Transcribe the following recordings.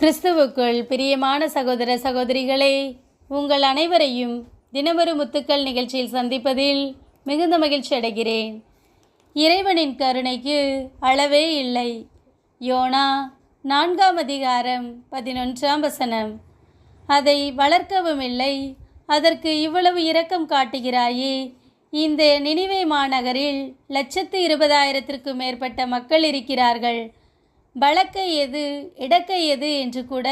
கிறிஸ்துவுக்குள் பிரியமான சகோதர சகோதரிகளே உங்கள் அனைவரையும் தினமொரு முத்துக்கள் நிகழ்ச்சியில் சந்திப்பதில் மிகுந்த மகிழ்ச்சி அடைகிறேன். இறைவனின் கருணைக்கு அளவே இல்லை. யோனா நான்காம் அதிகாரம் பதினொன்றாம் வசனம். அதை வளர்க்கவும் இல்லை அதற்கு இவ்வளவு இரக்கம் காட்டுகிறாயே. இந்த நினைவை மாநகரில் லட்சத்து இருபதாயிரத்திற்கும் மேற்பட்ட மக்கள் இருக்கிறார்கள். வழக்கை எது இடக்கை எது என்று கூட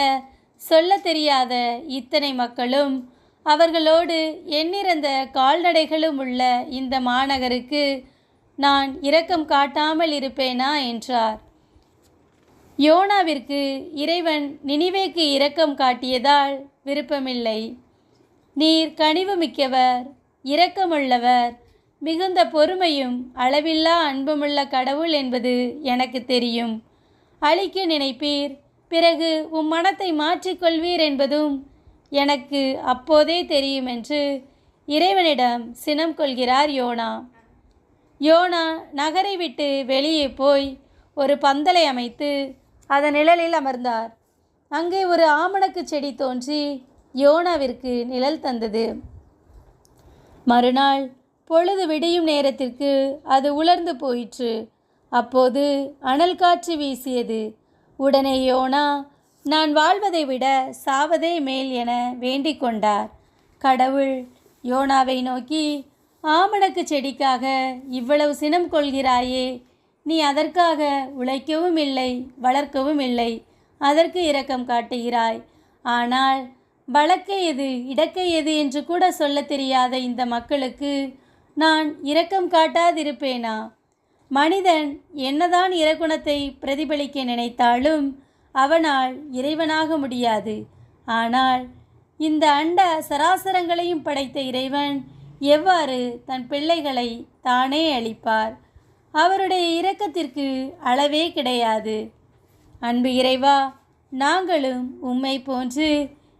சொல்ல தெரியாத இத்தனை மக்களும் அவர்களோடு எண்ணிறந்த கால்நடைகளும் உள்ள இந்த மாநகருக்கு நான் இரக்கம் காட்டாமல் இருப்பேனா என்றார். யோனாவிற்கு இறைவன் நினைவேக்கு இரக்கம் காட்டியதால் விருப்பமில்லை. நீர் கனிவு மிக்கவர் இரக்கமுள்ளவர் மிகுந்த பொறுமையும் அளவில்லா அன்புமுள்ள கடவுள் என்பது எனக்கு தெரியும். அழிக்க நினைப்பீர். பிறகு உம் மனத்தை மாற்றிக்கொள்வீர் என்பதும் எனக்கு அப்போதே தெரியும் என்று இறைவனிடம் சினம் கொள்கிறார் யோனா. யோனா நகரை விட்டு வெளியே போய் ஒரு பந்தலை அமைத்து அதன் நிழலில் அமர்ந்தார். அங்கே ஒரு ஆமணக்கு செடி தோன்றி யோனாவிற்கு நிழல் தந்தது. மறுநாள் பொழுது விடியும் நேரத்திற்கு அது உலர்ந்து போயிற்று. அப்போது அனல் காற்று வீசியது. உடனே யோனா நான் வாழ்வதை விட சாவதே மேல் என வேண்டிக் கொண்டார். கடவுள் யோனாவை நோக்கி ஆமணக்கு செடிக்காக இவ்வளவு சினம் கொள்கிறாயே நீ அதற்காக உழைக்கவும் இல்லை வளர்க்கவும் இல்லை அதற்கு இரக்கம் காட்டுகிறாய். ஆனால் வழக்கை எது இடக்கை எது என்று கூட சொல்லத் தெரியாத இந்த மக்களுக்கு நான் இரக்கம் காட்டாதிருப்பேனா? மனிதன் என்னதான் இறகுணத்தை பிரதிபலிக்க நினைத்தாலும் அவனால் இறைவனாக முடியாது. ஆனால் இந்த அண்ட சராசரங்களையும் படைத்த இறைவன் எவ்வாறு தன் பிள்ளைகளை தானே அளிப்பார் அவருடைய இரக்கத்திற்கு அளவே கிடையாது. அன்பு இறைவா நாங்களும் உம்மை போன்று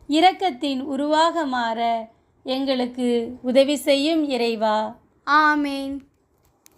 இரக்கத்தின் உருவாக மாற எங்களுக்கு உதவி செய்யும் இறைவா. ஆமேன்.